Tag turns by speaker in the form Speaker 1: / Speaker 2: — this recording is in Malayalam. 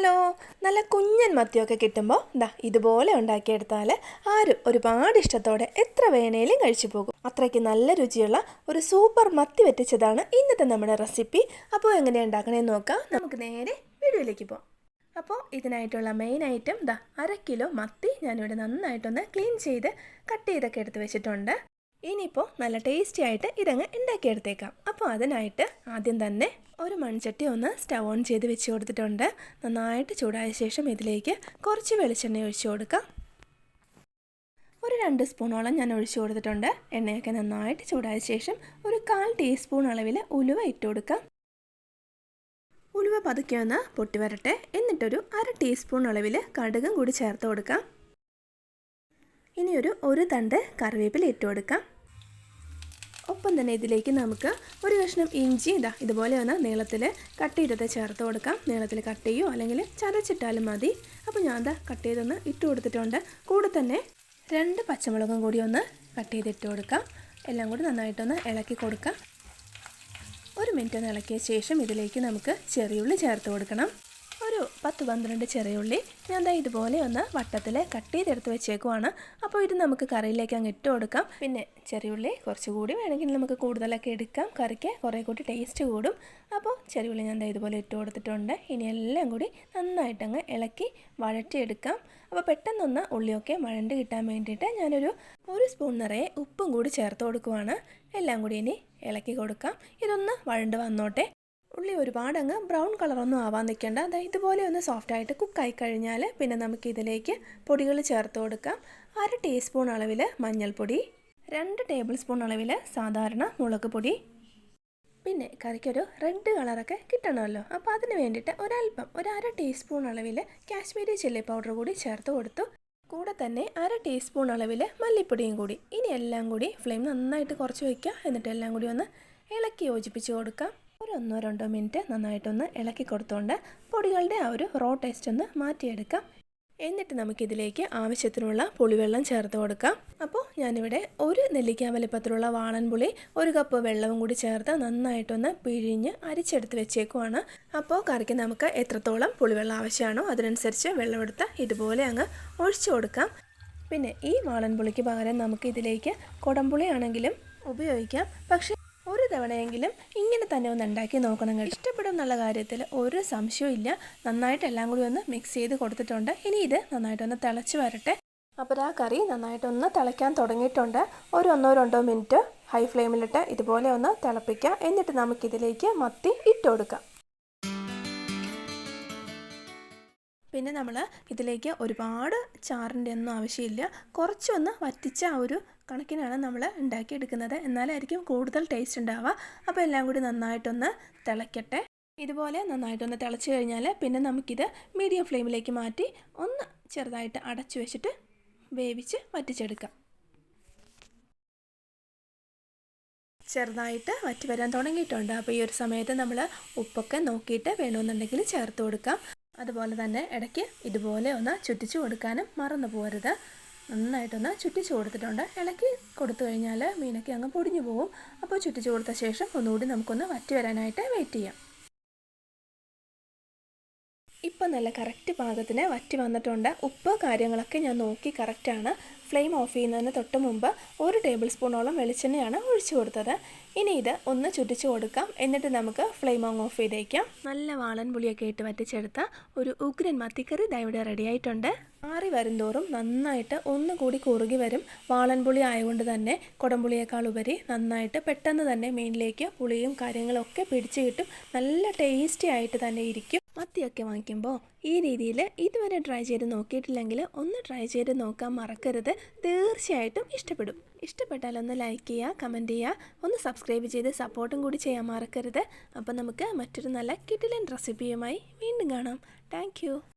Speaker 1: ഹലോ നല്ല കുഞ്ഞൻ മത്തിയൊക്കെ കിട്ടുമ്പോൾ ദാ ഇതുപോലെ ഉണ്ടാക്കിയെടുത്താൽ ആരും ഒരുപാട് ഇഷ്ടത്തോടെ എത്ര വേണേലും കഴിച്ചു പോകും. അത്രയ്ക്ക് നല്ല രുചിയുള്ള ഒരു സൂപ്പർ മത്തി വെറ്റിച്ചതാണ് ഇന്നത്തെ നമ്മുടെ റെസിപ്പി. അപ്പോൾ എങ്ങനെയാണ് ഉണ്ടാക്കണേന്ന് നോക്കാം. നമുക്ക് നേരെ വീഡിയോയിലേക്ക് പോകാം അപ്പോൾ ഇതിനായിട്ടുള്ള മെയിൻ ഐറ്റം ദാ അര കിലോ മത്തി ഞാനിവിടെ നന്നായിട്ടൊന്ന് ക്ലീൻ ചെയ്ത് കട്ട് ചെയ്തൊക്കെ എടുത്ത് വെച്ചിട്ടുണ്ട്. ഇനിയിപ്പോൾ നല്ല ടേസ്റ്റി ആയിട്ട് ഇതങ്ങ് ഉണ്ടാക്കിയെടുത്തേക്കാം അപ്പോൾ അതിനായിട്ട് ആദ്യം തന്നെ ഒരു മൺചട്ടി ഒന്ന് സ്റ്റവ് ഓൺ ചെയ്ത് വെച്ച് കൊടുത്തിട്ടുണ്ട്. നന്നായിട്ട് ചൂടായ ശേഷം ഇതിലേക്ക് കുറച്ച് വെളിച്ചെണ്ണ ഒഴിച്ചു കൊടുക്കാം. ഒരു രണ്ട് സ്പൂണോളം ഞാൻ ഒഴിച്ചു കൊടുത്തിട്ടുണ്ട്. എണ്ണയൊക്കെ നന്നായിട്ട് ചൂടായ ശേഷം ഒരു കാൽ ടീസ്പൂൺ അളവിൽ ഉലുവ ഇട്ട് കൊടുക്കാം. ഉലുവ പതുക്കെ ഒന്ന് പൊട്ടി വരട്ടെ എന്നിട്ടൊരു അര ടീസ്പൂൺ അളവിൽ കടുകും കൂടി ചേർത്ത് കൊടുക്കാം. ഇനിയൊരു ഒരു തണ്ട് കറിവേപ്പില ഇട്ട് കൊടുക്കാം ഒപ്പം തന്നെ ഇതിലേക്ക് നമുക്ക് ഒരു കഷ്ണം ഇഞ്ചി ഇതാ ഇതുപോലെ ഒന്ന് നീളത്തിൽ കട്ട് ചെയ്തത് ചേർത്ത് കൊടുക്കാം. നീളത്തിൽ കട്ട് ചെയ്യോ അല്ലെങ്കിൽ ചതച്ചിട്ടാലും മതി. അപ്പോൾ ഞാൻ ഇതാ കട്ട് ചെയ്തൊന്ന് ഇട്ട് കൊടുത്തിട്ടുണ്ട്. കൂടെ തന്നെ രണ്ട് പച്ചമുളകും കൂടി ഒന്ന് കട്ട് ചെയ്തിട്ട് കൊടുക്കാം. എല്ലാം കൂടി നന്നായിട്ടൊന്ന് ഇളക്കി കൊടുക്കാം. ഒരു മിനിറ്റ് ഒന്ന് ഇളക്കിയ ശേഷം ഇതിലേക്ക് നമുക്ക് ചെറിയുള്ളി ചേർത്ത് കൊടുക്കണം. ഒരു പത്ത് പന്ത്രണ്ട് ചെറിയുള്ളി ഞാൻ ദാ ഇതുപോലെ ഒന്ന് വട്ടത്തിൽ കട്ട് ചെയ്തെടുത്ത് വെച്ചേക്കുവാണ്. അപ്പോൾ ഇത് നമുക്ക് കറിയിലേക്ക് അങ്ങ് ഇട്ട് കൊടുക്കാം. പിന്നെ ചെറിയുള്ളി കുറച്ചുകൂടി വേണമെങ്കിൽ നമുക്ക് കൂടുതലൊക്കെ എടുക്കാം. കറിക്ക് കുറേ കൂടി ടേസ്റ്റ് കൂടും. അപ്പോൾ ചെറിയുള്ളി ഞാൻ ദാ ഇതുപോലെ ഇട്ട് കൊടുത്തിട്ടുണ്ട്. ഇനി എല്ലാം കൂടി നന്നായിട്ടങ്ങ് ഇളക്കി വഴറ്റിയെടുക്കാം. അപ്പോൾ പെട്ടെന്നൊന്ന് ഉള്ളിയൊക്കെ വഴണ്ട് കിട്ടാൻ വേണ്ടിയിട്ട് ഞാനൊരു ഒരു സ്പൂൺ നിറയെ ഉപ്പും കൂടി ചേർത്ത് കൊടുക്കുവാണ്. എല്ലാം കൂടി ഇനി ഇളക്കി കൊടുക്കാം. ഇതൊന്ന് വഴണ്ട് വന്നോട്ടെ. ഉള്ളി ഒരുപാട് അങ്ങ് ബ്രൗൺ കളറൊന്നും ആവാൻ നിൽക്കേണ്ട. അതായത് ഇതുപോലെ ഒന്ന് സോഫ്റ്റ് ആയിട്ട് കുക്കായി കഴിഞ്ഞാൽ പിന്നെ നമുക്ക് ഇതിലേക്ക് പൊടികൾ ചേർത്ത് കൊടുക്കാം. അര ടീസ്പൂൺ അളവിൽ മഞ്ഞൾപ്പൊടി രണ്ട് ടേബിൾ സ്പൂൺ അളവിൽ സാധാരണ മുളക് പൊടി. പിന്നെ കറിക്കൊരു റെഡ് കളറൊക്കെ കിട്ടണമല്ലോ. അപ്പോൾ അതിന് വേണ്ടിയിട്ട് ഒരല്പം ഒരു അര ടീസ്പൂൺ അളവിൽ കാശ്മീരി ചില്ലി പൗഡർ കൂടി ചേർത്ത് കൊടുത്തു. കൂടെ തന്നെ അര ടീസ്പൂൺ അളവിൽ മല്ലിപ്പൊടിയും കൂടി. ഇനി എല്ലാം കൂടി ഫ്ലെയിം നന്നായിട്ട് കുറച്ച് വയ്ക്കുക. എന്നിട്ട് എല്ലാം കൂടി ഒന്ന് ഇളക്കി യോജിപ്പിച്ച് കൊടുക്കാം. ഒന്നോ രണ്ടോ മിനിറ്റ് നന്നായിട്ടൊന്ന് ഇളക്കി കൊടുത്തുകൊണ്ട് പൊടികളുടെ ആ ഒരു റോ ടേസ്റ്റ് ഒന്ന് മാറ്റിയെടുക്കാം. എന്നിട്ട് നമുക്കിതിലേക്ക് ആവശ്യത്തിനുള്ള പുളിവെള്ളം ചേർത്ത് കൊടുക്കാം. അപ്പോൾ ഞാനിവിടെ ഒരു നെല്ലിക്ക വലിപ്പത്തിലുള്ള വാളൻപുളി ഒരു കപ്പ് വെള്ളവും കൂടി ചേർത്ത് നന്നായിട്ടൊന്ന് പിഴിഞ്ഞ് അരിച്ചെടുത്ത് വെച്ചേക്കുവാണ്. അപ്പോൾ കറിക്ക് നമുക്ക് എത്രത്തോളം പുളിവെള്ളം ആവശ്യമാണോ അതിനനുസരിച്ച് വെള്ളമെടുത്ത് ഇതുപോലെ അങ്ങ് ഒഴിച്ചു കൊടുക്കാം. പിന്നെ ഈ വാളൻപുളിക്ക് പകരം നമുക്ക് ഇതിലേക്ക് കുടംപുളി ആണെങ്കിലും ഉപയോഗിക്കാം. പക്ഷേ ഒരു തവണയെങ്കിലും ഇങ്ങനെ തന്നെ ഒന്ന് ഉണ്ടാക്കി നോക്കണം കേട്ടോ. ഇഷ്ടപ്പെടും എന്നുള്ള കാര്യത്തിൽ ഒരു സംശയവും നന്നായിട്ട് എല്ലാം കൂടി ഒന്ന് മിക്സ് ചെയ്ത് കൊടുത്തിട്ടുണ്ട്. ഇനി ഇത് നന്നായിട്ടൊന്ന് തിളച്ച് വരട്ടെ. അപ്പോൾ ആ കറി നന്നായിട്ടൊന്ന് തിളയ്ക്കാൻ തുടങ്ങിയിട്ടുണ്ട്. ഒരു ഒന്നോ രണ്ടോ മിനിറ്റ് ഹൈ ഫ്ലെയിമിലിട്ട് ഇതുപോലെ ഒന്ന് തിളപ്പിക്കാം എന്നിട്ട് നമുക്കിതിലേക്ക് മത്തി ഇട്ട് കൊടുക്കാം. പിന്നെ നമ്മൾ ഇതിലേക്ക് ഒരുപാട് ചാറിന്റെ ഒന്നും ആവശ്യമില്ല. കുറച്ചൊന്ന് വറ്റിച്ച ആ ഒരു കണക്കിനാണ് നമ്മൾ ഉണ്ടാക്കിയെടുക്കുന്നത്. എന്നാലായിരിക്കും കൂടുതൽ ടേസ്റ്റ് ഉണ്ടാവുക. അപ്പോൾ എല്ലാം കൂടി നന്നായിട്ടൊന്ന് തിളയ്ക്കട്ടെ ഇതുപോലെ നന്നായിട്ടൊന്ന് തിളച്ച് കഴിഞ്ഞാൽ പിന്നെ നമുക്കിത് മീഡിയം ഫ്ലെയിമിലേക്ക് മാറ്റി ഒന്ന് ചെറുതായിട്ട് അടച്ചു വെച്ചിട്ട് വേവിച്ച് വറ്റിച്ചെടുക്കാം. ചെറുതായിട്ട് വറ്റി വരാൻ തുടങ്ങിയിട്ടുണ്ട്. അപ്പോൾ ഈ ഒരു സമയത്ത് നമ്മൾ ഉപ്പൊക്കെ നോക്കിയിട്ട് വേണമെന്നുണ്ടെങ്കിൽ ചേർത്ത് കൊടുക്കാം. അതുപോലെ തന്നെ ഇടയ്ക്ക് ഇതുപോലെ ഒന്ന് ചുറ്റിച്ചു കൊടുക്കാനും മറന്നു പോകരുത്. നന്നായിട്ടൊന്ന് ചുറ്റിച്ചു കൊടുത്തിട്ടുണ്ട്. ഇളക്കി കൊടുത്തു കഴിഞ്ഞാൽ മീനൊക്കെ അങ്ങ് പൊടിഞ്ഞു പോകും അപ്പോൾ ചുറ്റിച്ചു കൊടുത്ത ശേഷം ഒന്നുകൂടി നമുക്കൊന്ന് വറ്റി വരാനായിട്ട് വെയിറ്റ് ചെയ്യാം. ഇപ്പം നല്ല കറക്റ്റ് പാകത്തിന് വറ്റി വന്നിട്ടുണ്ട്. ഉപ്പ് കാര്യങ്ങളൊക്കെ ഞാൻ നോക്കി കറക്റ്റാണ് ഫ്ലെയിം ഓഫ് ചെയ്യുന്നതിന് തൊട്ട് മുമ്പ് ഒരു ടേബിൾ സ്പൂണോളം വെളിച്ചെണ്ണയാണ് ഒഴിച്ചു കൊടുത്തത്. ഇനി ഇത് ഒന്ന് ചുറ്റിച്ചു കൊടുക്കാം. എന്നിട്ട് നമുക്ക് ഫ്ലെയിം ഓൺ ഓഫ് ചെയ്തേക്കാം. നല്ല വാളൻ പുളിയൊക്കെ ഇട്ട് വറ്റിച്ചെടുത്ത ഒരു ഉഗ്രൻ മത്തിക്കറി ഇവിടെ റെഡി ആയിട്ടുണ്ട്. ആറി വരുംതോറും നന്നായിട്ട് ഒന്നുകൂടി കുറുകി വരും. വാളൻപുളി ആയതുകൊണ്ട് തന്നെ കുടംപുളിയേക്കാൾ ഉപരി നന്നായിട്ട് പെട്ടെന്ന് തന്നെ മീനിലേക്ക് പുളിയും കാര്യങ്ങളൊക്കെ പിടിച്ചു കിട്ടും. നല്ല ടേസ്റ്റി ആയിട്ട് തന്നെ ഇരിക്കും. മത്തിയൊക്കെ വാങ്ങിക്കുമ്പോൾ ഈ രീതിയിൽ ഇതുവരെ ട്രൈ ചെയ്ത് നോക്കിയിട്ടില്ലെങ്കിൽ ഒന്ന് ട്രൈ ചെയ്ത് നോക്കാൻ മറക്കരുത്. തീർച്ചയായിട്ടും ഇഷ്ടപ്പെടും. ഇഷ്ടപ്പെട്ടാൽ ഒന്ന് ലൈക്ക് ചെയ്യുക കമന്റ് ചെയ്യുക ഒന്ന് സബ്സ്ക്രൈബ് ചെയ്ത് സപ്പോർട്ടും കൂടി ചെയ്യാൻ മറക്കരുത്. അപ്പോൾ നമുക്ക് മറ്റൊരു നല്ല കിട്ടിലൻ റെസിപ്പിയുമായി വീണ്ടും കാണാം. താങ്ക്